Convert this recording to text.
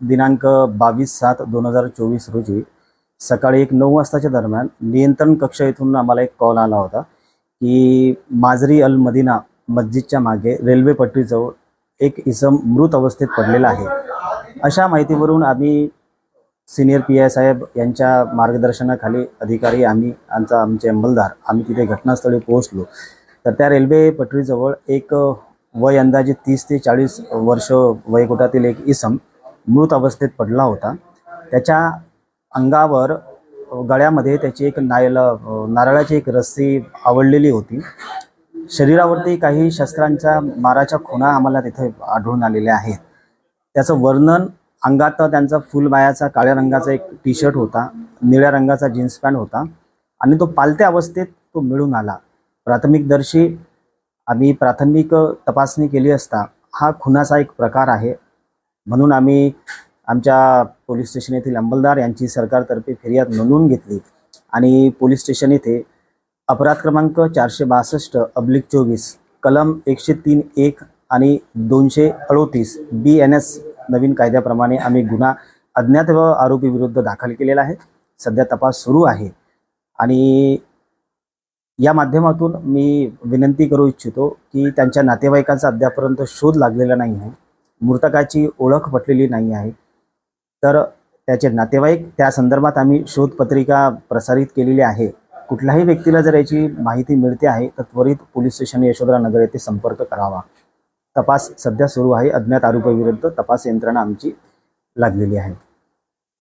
दिनांक बावीस सात दोन हजार चोवीस रोजी सकाळी एक नऊ वाजताच्या दरम्यान नियंत्रण कक्ष येथून आम्हाला एक कॉल आला होता की माजरी अल मदिना मस्जिदच्या मागे रेल्वे पट्टीजवळ एक इसम मृत अवस्थेत पडलेला आहे. अशा माहितीवरून आम्ही सिनियर पी आय साहेब यांच्या मार्गदर्शनाखाली अधिकारी आम्ही आमचा आमचे अंमलदार आम्ही तिथे घटनास्थळी पोहोचलो. तर त्या रेल्वे पटरीजवळ एक वय अंदाजे तीस ते चाळीस वर्ष वयोगटातील एक इसम मृत अवस्थेत पडला होता. त्याच्या अंगावर गळ्यामध्ये त्याची एक नायल नारळाची एक रस्सी आवडलेली होती. शरीरावरती काही शस्त्रांच्या माराच्या खुणा आम्हाला तिथे आढळून आलेल्या आहेत. त्याचं वर्णन अंगात त्यांचा फुलबायाचा काळ्या रंगाचा एक टी शर्ट होता निळ्या रंगाचा जीन्स पॅन्ट होता आणि तो पालत्या अवस्थेत तो मिळून आला. प्राथमिकदर्शी आम्ही प्राथमिक तपासणी केली असता हा खुनाचा एक प्रकार आहे. म्हणून आम्ही आमच्या पोलीस स्टेशन येथील अंमलदार यांची सरकारतर्फे फिर्याद नोंदवून घेतली. आणि पोलीस स्टेशन येथे अपराध क्रमांक चारशे बासष्ट अब्लिक चोवीस कलम एकशे तीन एक आणि दोनशे अडोतीस बी एन एस नवीन कायद्याप्रमाणे आम्ही गुन्हा अज्ञात व आरोपी विरुद्ध दाखल केलेला आहे. सध्या तपास सुरू आहे. आणि या माध्यमातून मी विनंती करू इच्छितो की त्यांच्या नातेवाईकांचा अद्यापर्यंत शोध लागलेला नाही आहे. मृतकाची ओळख पटलेली नाही आहे. तर त्याचे नातेवाईक त्या संदर्भात आम्ही शोधपत्रिका प्रसारित केलेली आहे. कुठल्याही व्यक्तीला जर याची माहिती मिळते आहे तर त्वरित पोलीस स्टेशन यशोधरा नगर येथे संपर्क करावा. तपास सध्या सुरू आहे. अज्ञात आरोपीविरुद्ध तपास यंत्रणा आमची लागलेली आहे.